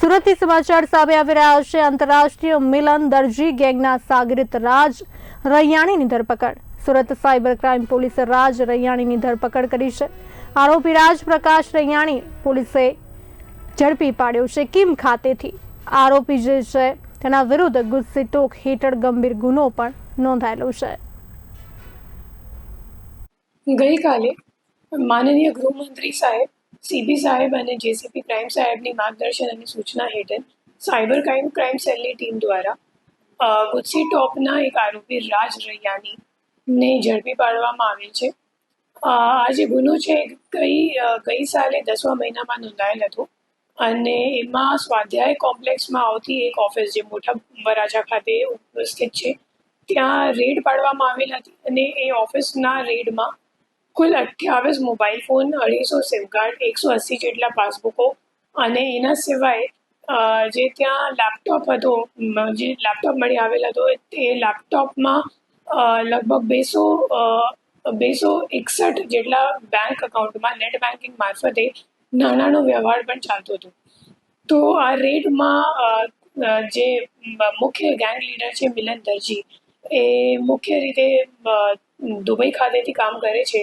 સુરતથી સમાચાર સામે આવી રહ્યા છે. આંતરરાષ્ટ્રીય મિલન દરજી ગેંગના સાગરિત રાજ રૈયાણીની ધરપકડ. સુરત સાયબર ક્રાઇમ પોલીસે રાજ રૈયાણીની ધરપકડ કરી છે. આરોપી રાજ પ્રકાશ રૈયાણી પોલીસે ઝડપી પાડ્યો છે કિમ ખાતેથી. આરોપી જે છે, તેના વિરુદ્ધ ગુસ્સીટોક હેઠળ ગંભીર ગુનો પણ નોંધાયેલો છે. ગઈકાલે માનનીય ગૃહમંત્રી સાહેબ સીબી સાહેબ અને જેસીપી ક્રાઇમ સાહેબની માર્ગદર્શન અને સૂચના હેઠળ સાયબર ક્રાઇમ ક્રાઇમ સેલની ટીમ દ્વારા ગુસ્સી ટોપના એક આરોપી રાજ રૈયાની ને ઝડપી પાડવામાં આવેલ છે. આ જે ગુનો છે કઈ ગઈ સાલે દસમા મહિનામાં નોંધાયેલ હતો અને એમાં સ્વાધ્યાય કોમ્પ્લેક્સમાં આવતી એક ઓફિસ જે મોટા વરાછા ખાતે ઉપસ્થિત છે, ત્યાં રેડ પાડવામાં આવેલ હતી અને એ ઓફિસના રેડમાં કુલ અઠ્યાવીસ મોબાઈલ ફોન અઢીસો સિમ કાર્ડ એકસો અસી જેટલા પાસબુકો અને એના સિવાય જે ત્યાં લેપટોપ હતો જે લેપટોપ મળી આવેલ હતો તે લેપટોપમાં લગભગ બેસો બેસો એકસઠ જેટલા બેંક અકાઉન્ટમાં નેટ બેન્કિંગ મારફતે નાણાંનો વ્યવહાર પણ ચાલતો હતો. તો આ રેડમાં જે મુખ્ય ગેંગ લીડર છે મિલન દરજી એ મુખ્ય રીતે દુબઈ ખાતેથી કામ કરે છે.